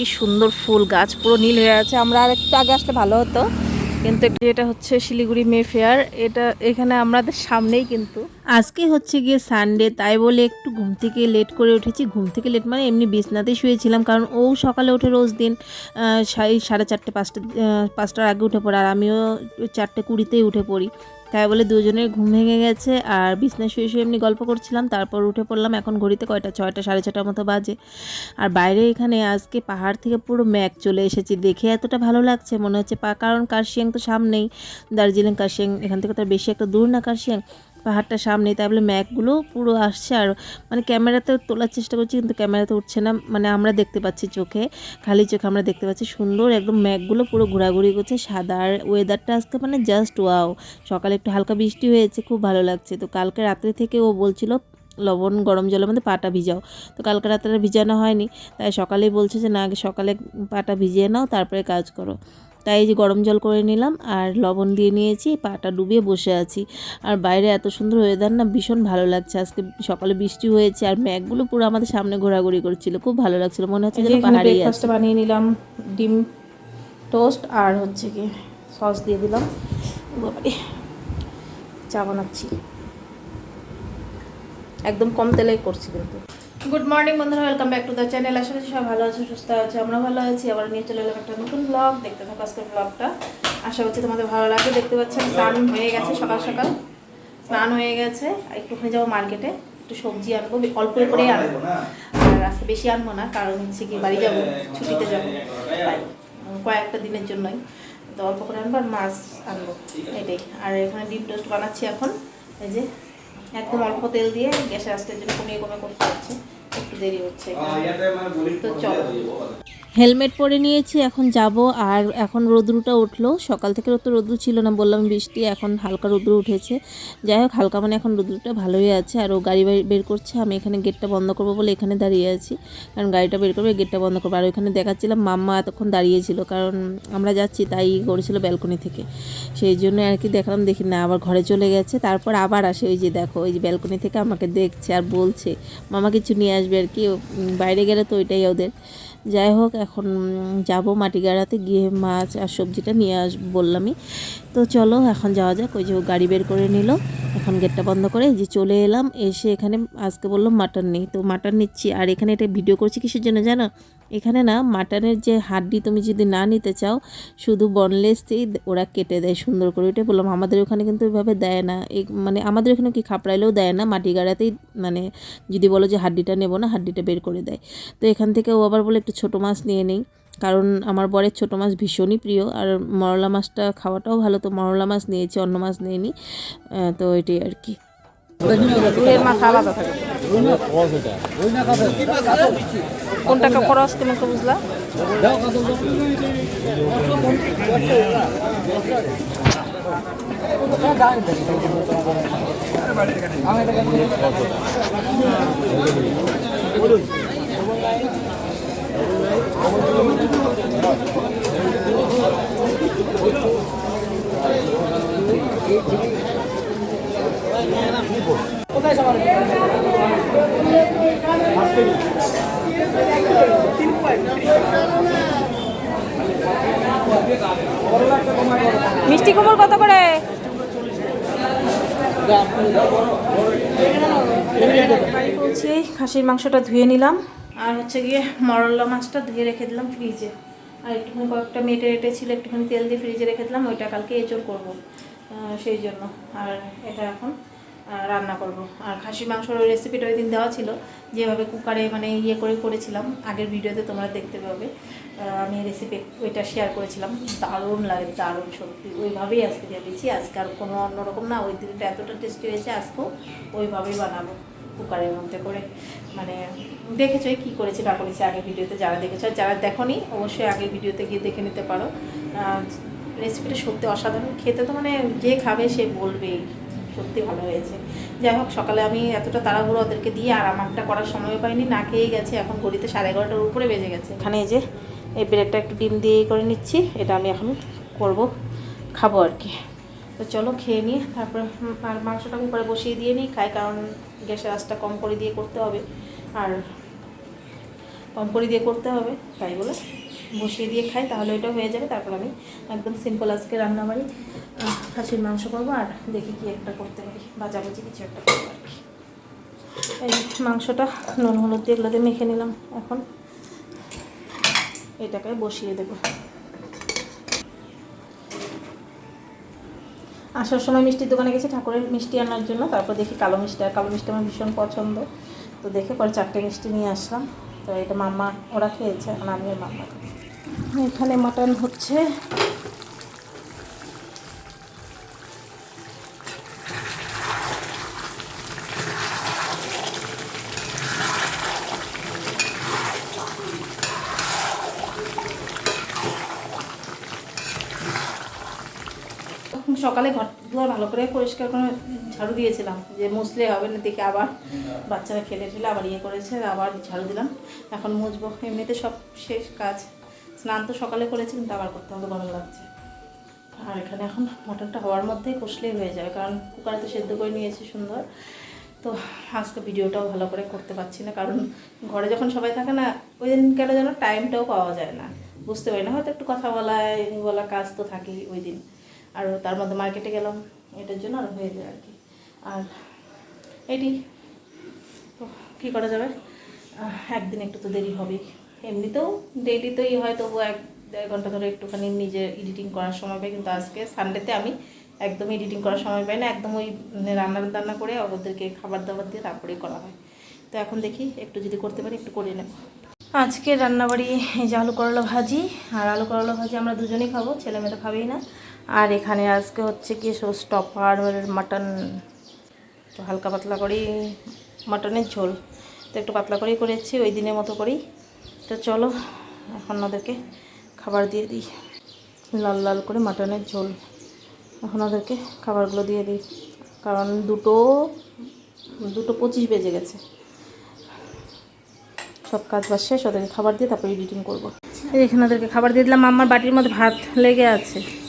কি সুন্দর ফুল গাছ, পুরো নীল হয়ে আছে। আমরা আর একটু আগে আসলে ভালো হতো, কিন্তু এটা হচ্ছে শিলিগুড়ি মে ফেয়ার এটা এখানে আমাদের সামনেই কিন্তু আজকে হচ্ছে গিয়ে সানডে তাই বলে একটু ঘুম থেকে লেট করে উঠেছি। ঘুম থেকে লেট মানে এমনি বিছনাতেই শুয়েছিলাম, কারণ ও সকালে উঠে রোজ দিন সাড়ে চারটে, পাঁচটা পাঁচটার আগে উঠে পড়ে, আর আমিও চারটে কুড়িতেই উঠে পড়ি। তাই বলে দুজনের ঘুম ভেঙে গেছে, আর বিছনায় শুয়ে শুয়ে এমনি গল্প করছিলাম, তারপর উঠে পড়লাম এখন ঘড়িতে কয়টা? ছয়টা, সাড়ে ছটার মতো বাজে। আর বাইরে এখানে আজকে পাহাড় থেকে পুরো ম্যাক চলে এসেছি, দেখে এতটা ভালো লাগছে, মনে হচ্ছে পা, কারণ কার্শিয়াং তো সামনেই, দার্জিলিং কার্শিয়াং, এখান থেকে তো বেশি একটা দূর না কার্শিয়াং। পাহাড়টা সামনে তাই বলে ম্যাগগুলো পুরো আসছে আর মানে ক্যামেরাতে তোলার চেষ্টা করছি কিন্তু ক্যামেরাতে উঠছে না। মানে আমরা দেখতে পাচ্ছি চোখে, খালি চোখে আমরা দেখতে পাচ্ছি সুন্দর একদম ম্যাগগুলো পুরো ঘোরাঘুরি করছে, সাদা আর ওয়েদারটা আজকে মানে জাস্ট ওয়াও সকালে একটু হালকা বৃষ্টি হয়েছে, খুব ভালো লাগছে। তো কালকে রাত্রে থেকে ও বলছিল, লবণ, গরম জলের মধ্যে পাটা ভিজাও। তো কালকে রাত্রে ভিজানো হয়নি, তাই সকালেই বলছে যে, না, আগে সকালে পাটা ভিজিয়ে নাও, তারপরে কাজ করো। তাই যে গরম জল করে নিলাম আর লবণ দিয়ে নিয়েছি পাটা ডুবিয়ে বসে আছি। আর বাইরে এত সুন্দর ওয়েদার না ভীষণ ভালো লাগছে। আজকে সকালে বৃষ্টি হয়েছে আর ম্যাগগুলো পুরো আমাদের সামনে ঘোরাঘুরি করছিল। খুব ভালো লাগছিল মনে হচ্ছে যেন পাহাড়ি বানিয়ে নিলাম ডিম টোস্ট আর হচ্ছে কি সস দিয়ে দিলাম। বাবারে চা বানাচ্ছি। একদম কম তেলে করছি কিন্তু। গুড মর্নিং বন্ধুরা welcome back to the channel আশা করছি সব ভালো আছে সুস্থ আছে আমরা ভালো আছি। আবার নিয়ে চলে এলাম একটা নতুন ব্লগ দেখতে থাকো আজকের ব্লগটা আশা করছি তোমাদের ভালো লাগবে। দেখতে পাচ্ছেন স্নান হয়ে গেছে সকাল সকাল। স্নান হয়ে গেছে। আর একটুখানি যাব মার্কেটে একটু সবজি আনব। অল্প করেই আনব। আর আজকে বেশি আনব না কারণ হচ্ছে কি বাড়ি যাব ছুটিতে যাব। তাই কয়েকটা দিনের জন্যই। তো অল্প করে আনব আর মাছ আনব। এটাই। আর এখানে ডিম টোস্ট বানাচ্ছি এখন। এই যে একদম অল্প তেল দিয়ে গ্যাসের আস্তের জন্য কমিয়ে কমে করতে হচ্ছে একটু দেরি হচ্ছে তো চলো। হেলমেট পরে নিয়েছি, এখন যাব। আর এখন রোদ্রুটা উঠল। সকাল থেকে তো রোদ্রু ছিল না, বললাম বৃষ্টি, এখন হালকা রোদ্রু উঠেছে। যাই হোক, হালকা মানে এখন রোদ্রুটা ভালোই আছে। আর ও গাড়ি বের করছে, আমি এখানে গেটটা বন্ধ করব বলে এখানে দাঁড়িয়ে আছি। কারণ গাড়িটা বের করবে, গেটটা বন্ধ করব। আর ওইখানে দেখাচ্ছিলাম, মাম্মা এতক্ষণ দাঁড়িয়েছিল কারণ আমরা যাচ্ছি, তাই করেছিল ব্যালকনি থেকে। সেই জন্য আর কি দেখলাম, দেখি না, আবার ঘরে চলে গেছে। তারপর আবার আসে, ওই যে দেখো, ওই যে ব্যালকনি থেকে আমাকে দেখছে আর বলছে, মামা কিছু নিয়ে আসবে আর কি, বাইরে গেলে তো ওইটাই ওদের। যাই হোক, এখন যাব মাটি গাড়াতে গিয়ে মাছ আর সবজিটা নিয়ে আস, বললামই। তো চলো, এখন যাওয়া যাক, ওই যে গাড়ি বের করে নিল। এখন গেটটা বন্ধ করে যে চলে এলাম, এসে এখানে আজকে বলল মাটন নেই। তো মাটন নিচ্ছি, আর এখানে এটা ভিডিও করছি কিসের জন্য জানো? এখানে না মাটনের যে হাড্ডি তুমি যদি না নিতে চাও, শুধু বনলেসই ওরা কেটে দেয় সুন্দর করে। ওইটাই বললাম, আমাদের ওখানে কিন্তু ওইভাবে দেয় না। মানে আমাদের ওখানে কি খাপড়াইলেও দেয় না, মাটি গাড়াতেই মানে যদি বলো যে হাড্ডিটা নেব না, হাড্ডিটা বের করে দেয়। তো এখান থেকে ও আবার বলে একটু ছোটো মাছ নিয়ে নেই। কারণ আমার বরের ছোটো মাছ ভীষণই প্রিয় আর মরলা মাছটা খাওয়াটাও ভালো। তো মরলা মাছ নিয়েছি, অন্য মাছ নিয়ে তো এটাই আর কি। থাকে কোনটা খরচ কেমন বুঝলা কুমড় কত করে বলছি খাসির মাংসটা ধুয়ে নিলাম। আর হচ্ছে গিয়ে মরল্লা মাছটা ধুয়ে রেখে দিলাম ফ্রিজে। আর একটুখানি কয়েকটা মেটে রেটে ছিল, একটুখানি তেল দিয়ে ফ্রিজে রেখে দিলাম, ওইটা কালকে এচোর করব সেই জন্য। আর এটা এখন রান্না করব। আর খাসির মাংসর ওই রেসিপিটা ওই দিন দেওয়া ছিল, যেভাবে কুকারে মানে ইয়ে করে করেছিলাম, আগের ভিডিওতে তোমরা দেখতে পাবে। আমি রেসিপি ওইটা শেয়ার করেছিলাম। দারুণ লাগে, দারুণ সত্যি। ওইভাবেই আজকে ভেবেছি আজকে আর কোনো অন্যরকম না, ওই দিনটা এতটা টেস্টি হয়েছে, আজকেও ওইভাবেই বানাবো কুকারের মধ্যে করে। মানে দেখেছ কী করেছি, না করেছি আগের ভিডিওতে যারা দেখেছ যারা দেখোনি, অবশ্যই আগের ভিডিওতে গিয়ে দেখে নিতে পারো। রেসিপিটা সত্যি অসাধারণ। খেতে তো মানে যে খাবে সে বলবেই। সত্যি ভালো হয়েছে। যাই হোক, সকালে আমি এতটা তাড়াহুড়ো ওদেরকে দিয়ে আর আমারটা করার সময় পাইনি, না খেয়েই গেছে। এখন ঘড়িতে সাড়ে এগারোটার উপরে বেজে গেছে। এখানে যে, এই ব্রেডটা একটু ডিম দিয়েই করে নিচ্ছি, এটা আমি এখন করব, খাব আর কি। তো চলো খেয়ে নিয়ে, তারপরে আর মাংসটা কুকারে বসিয়ে দিয়ে নিই, খাই, কারণ গ্যাসের আঁচটা কম করে দিয়ে করতে হবে। আর কম করে দিয়ে করতে হবে, তাই বলে বসিয়ে দিয়ে খাই, তাহলে ওইটা হয়ে যাবে। তারপর আমি একদম সিম্পল আজকে রান্না বাড়ি খাসির মাংস করব আর দেখি কি একটা করতে পারি। ভাজাভুজি কিছু একটা করব আর কি। এই মাংসটা নুন, হলুদ দিয়ে এগুলো মেখে নিলাম এখন। এটাকে বসিয়ে দেবো। আসার সময় মিষ্টির দোকানে গেছি ঠাকুরের মিষ্টি আনার জন্য। তারপর দেখি কালো মিষ্টি, আর কালো মিষ্টি আমার ভীষণ পছন্দ। তো দেখে পরে চারটে মিষ্টি নিয়ে আসলাম। তো এটা মাম্মা ওরা খেয়েছে, আর আমি মাম্মা এখানে মাটন হচ্ছে সকালে ঘর দুয়ার ভালো করে পরিষ্কার করে ঝাড়ু দিয়েছিলাম, যে মুছলে হবে না, দেখে আবার বাচ্চারা খেলে ঠেলে আবার ইয়ে করেছে, আবার ঝাড়ু দিলাম। এখন মুছবো, এমনিতে সব শেষ কাজ। স্নান তো সকালে করেছি, কিন্তু আবার করতে হবে, গরম লাগছে। আর এখানে এখন মটনটা হওয়ার মধ্যেই কষলেই হয়ে যাবে, কারণ কুকারে তো সেদ্ধ করে নিয়েছি সুন্দর। তো আজকে ভিডিওটাও ভালো করে করতে পারছি না, কারণ ঘরে যখন সবাই থাকে না, ওই দিন কেন যেন টাইমটাও পাওয়া যায় না। বুঝতে পারি না, হয়তো একটু কথা বলায়, বলা কাজ তো থাকেই ওই দিন। আর তার মধ্যে মার্কেটে গেলাম, এটার জন্য আর হয়ে যায় আর কি। আর এটি, তো কী করা যাবে? একদিন একটু তো দেরি হবেই। এমনিতেও ডেইলি তো ই হয় তবু এক দেড় ঘণ্টা ধরে একটুখানি নিজে এডিটিং করার সময় পাই, কিন্তু আজকে সানডেতে আমি একদম এডিটিং করার সময় পাই না, একদম ওই রান্না টান্না করে ওদেরকে খাবার দাবার দিয়ে তারপরেই করা হয়। তো এখন দেখি, একটু যদি করতে পারি, একটু করে নেব। আজকে রান্নাবাড়ি এই যে আলু করলা ভাজি, আর আলু করলা ভাজি আমরা দুজনেই খাব, ছেলে মেয়ে তো খাবেই না। আর এখানে আজকে হচ্ছে কি সব স্টপার মাটন তো হালকা পাতলা করেই, মাটনের ঝোল। তো একটু পাতলা করেই করেছি, ওই দিনের মতো করেই। তো চলো, এখন ওদেরকে খাবার দিয়ে দিই। লাল লাল করে মাটনের ঝোল। এখন ওদেরকে খাবারগুলো দিয়ে দিই। কারণ দুটো দুটো পঁচিশ বেজে গেছে। সব কাজ বাজ শেষ, ওদেরকে খাবার দিয়ে তারপরে এডিটিং করব। এখানে ওদেরকে খাবার দিয়ে দিলাম। আমার বাটির মধ্যে ভাত লেগে আছে।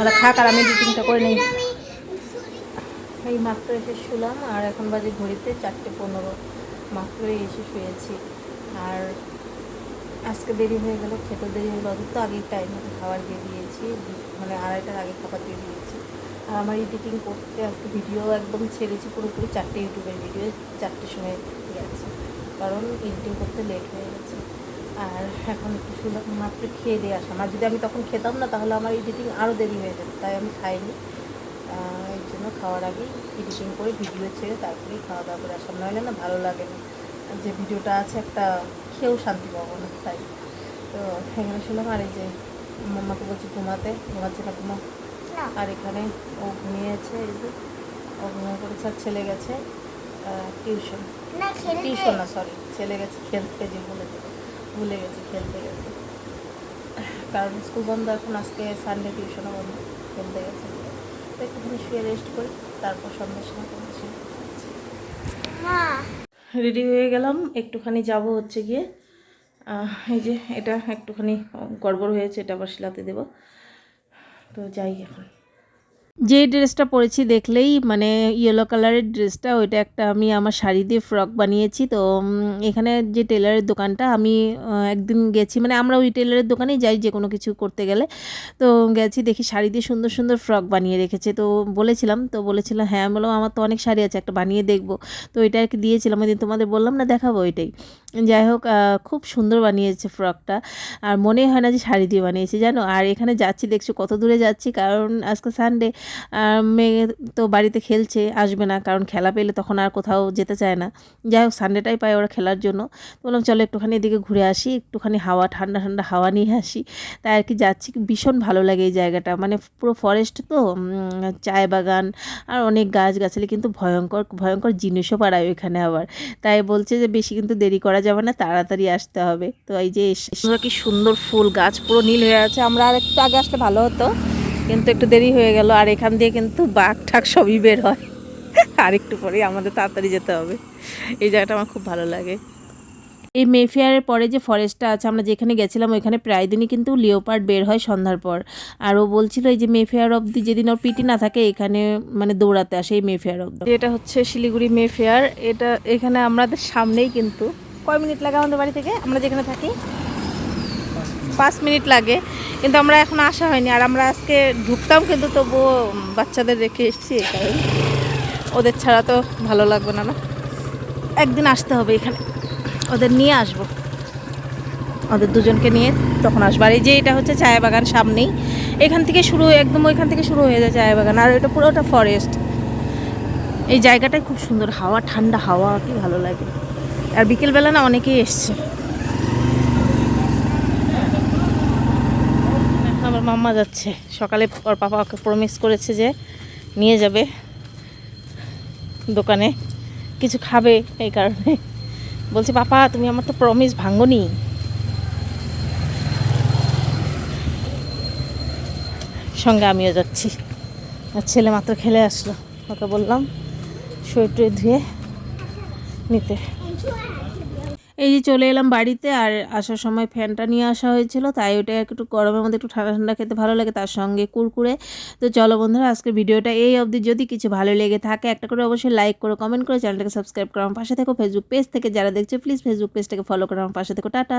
ওরা খাক আর আমি এডিটিংটা করে নিই। এই মাত্র এসে শুলাম, আর এখন বাজে ঘড়িতে চারটে পনেরো। মাত্রই এসে শুয়েছি। আর আজকে দেরি হয়ে গেল খেতে দেরি হয়ে গেলো তো আগেই টাইম মতো খাবার দিয়ে দিয়েছি মানে আড়াইটার আগে খাবার দিয়ে দিয়েছি। আর আমার এডিটিং করতে আজকে ভিডিও একদম ছেড়েছি, পুরোপুরি চারটে ইউটিউবের ভিডিও চারটের সময় গেছে। কারণ এডিটিং করতে লেট হয়ে আর এখন একটু মাত্র খেয়ে দিয়ে আসলাম। আর যদি আমি তখন খেতাম না তাহলে আমার এডিটিং আরও দেরি হয়ে যেত তাই আমি খাইনি। এর জন্য খাওয়ার আগেই এডিটিং করে ভিডিও ছেড়ে তারপরেই খাওয়া দাওয়া করে আসলাম। নাহলে না ভালো লাগে না আর যে ভিডিওটা আছে একটা খেয়েও শান্তি পাবো না তাই। তো এখানে শুনলাম আর এই যে মাম্মাকে বলছি ঘুমাতে ঘুমাচ্ছে না। ঘুমা আর এখানে ও ঘুমিয়েছে এই যে ও ঘুমিয়ে পড়েছে আর ছেলে গেছে টিউশন। টিউশন না সরি ছেলে গেছে খেলতে যে ভুলে গেছে ভুলে গেছে খেলতে গেছে। কারণ স্কুল বন্ধ এখন আজকে সানডে টিউশনও বন্ধ খেলতে গেছে। তো একটুখানি শুয়ে রেস্ট করি তারপর সন্ধ্যার সময় করছি রেডি হয়ে গেলাম একটুখানি যাব হচ্ছে গিয়ে। এই যে এটা একটুখানি গড়বড় হয়েছে এটা আবার শিলাতে দেবো। তো যাই এখন। যে ড্রেসটা পরেছি দেখলেই মানে ইয়েলো কালারের ড্রেসটা, ওইটা একটা আমি আমার শাড়ি দিয়ে ফ্রক বানিয়েছি। তো এখানে যে টেলারের দোকানটা আমি একদিন গেছি মানে আমরা ওই টেলারের দোকানেই যাই যে কোনো কিছু করতে গেলে। তো, গেছি দেখি শাড়ি দিয়ে সুন্দর সুন্দর ফ্রক বানিয়ে রেখেছে। তো, বলেছিলাম তো বলেছিলাম হ্যাঁ বললাম, আমার তো অনেক শাড়ি আছে, একটা বানিয়ে দেখব। তো ওইটা আর কি দিয়েছিলাম, ওই দিন তোমাদের বললাম, না, দেখাবো ওইটাই। যাই হোক খুব সুন্দর বানিয়েছে ফ্রকটা। আর মনে হয় না যে শাড়ি দিয়ে বানিয়েছে, জানো? আর এখানে যাচ্ছি, দেখছ কত দূরে যাচ্ছি, কারণ আজকে সানডে মেয়ে তো বাড়িতে খেলছে, আসবে না, কারণ খেলা পেলে তখন আর কোথাও যেতে চায় না। যাই হোক সানডেটাই পায় ওরা খেলার জন্য। তো বললাম, চলো একটুখানি এদিকে ঘুরে আসি, একটুখানি হাওয়া, ঠান্ডা ঠান্ডা হাওয়া নিয়ে আসি। তাই আর কি যাচ্ছি, ভীষণ ভালো লাগে এই জায়গাটা। মানে পুরো ফরেস্ট তো চায় বাগান, আর অনেক গাছগাছালি, কিন্তু ভয়ঙ্কর ভয়ঙ্কর জিনিসও পাড়ায় ওইখানে আবার। তাই বলছে যে বেশি কিন্তু দেরি করা যাবে না, তাড়াতাড়ি আসতে হবে। তো এই যে কি সুন্দর ফুল গাছ, পুরো নীল হয়ে আছে। আমরা আর একটু আগে আসলে ভালো হতো, কিন্তু একটু দেরি হয়ে গেল। আর এখান দিয়ে কিন্তু বাঘ ঠাক সবই বের হয়। আর একটু পরেই আমাদের তাড়াতাড়ি যেতে হবে। এই জায়গাটা আমার খুব ভালো লাগে। এই মেফেয়ারের পরে যে ফরেস্টটা আছে, আমরা যেখানে গেছিলাম, ওইখানে প্রায় দিনই কিন্তু লিওপার্ড বের হয় সন্ধ্যার পর। আর ও বলছিল, এই যে মেফেয়ার অবধি যেদিন ওর পিটি না থাকে, এখানে মানে দৌড়াতে আসে এই মেফেয়ার অবধি এটা হচ্ছে শিলিগুড়ি মেফেয়ার। এটা এখানে আমাদের সামনেই কিন্তু কয় মিনিট লাগে আমাদের বাড়ি থেকে? আমরা যেখানে থাকি। পাঁচ মিনিট লাগে। কিন্তু আমরা এখন আসা হয়নি। আর আমরা আজকে ঢুকতাম কিন্তু তবুও বাচ্চাদের রেখে এসেছি কারণে। ওদের ছাড়া তো ভালো লাগবে না না। একদিন আসতে হবে এখানে। ওদের নিয়ে আসব। ওদের দুজনকে নিয়ে তখন আসব। আর এই যে এটা হচ্ছে চায় বাগান সামনেই। এখান থেকে শুরু একদম ওইখান থেকে শুরু হয়ে যায় চায় বাগান। আর এটা পুরোটা ফরেস্ট এই জায়গাটাই খুব সুন্দর। হাওয়া, ঠান্ডা হাওয়া, কি ভালো লাগে। আর বিকেলবেলা না অনেকেই এসছে। আমার মাম্মা যাচ্ছে। সকালে ওর পাপা ওকে প্রমিস করেছে যে নিয়ে যাবে দোকানে। কিছু খাবে এই কারণে। বলছে, পাপা, তুমি আমার তো প্রমিস ভাঙ্গনি সঙ্গে আমিও যাচ্ছি। আর ছেলে মাত্র খেলে আসলো। ওকে বললাম শরীর ধুয়ে নিতে। এই যে চলে এলাম বাড়িতে আর আসার সময় ফ্যানটা নিয়ে আসা হয়েছিল, তাই ওটা একটু গরমের মধ্যে একটু ঠান্ডা ঠান্ডা খেতে ভালো লাগে, তার সঙ্গে কুরকুরে। তো চলো বন্ধুরা, আজকে ভিডিওটা এই অবধি। যদি কিছু ভালো লেগে থাকে, একটা করে অবশ্যই লাইক করো কমেন্ট করে, চ্যানেলটাকে সাবস্ক্রাইব করো, আমার পাশে থেকো। ফেসবুক পেজ থেকে যারা দেখছে প্লিজ ফেসবুক পেজটাকে ফলো করো, আমার পাশে থেকো। টাটা।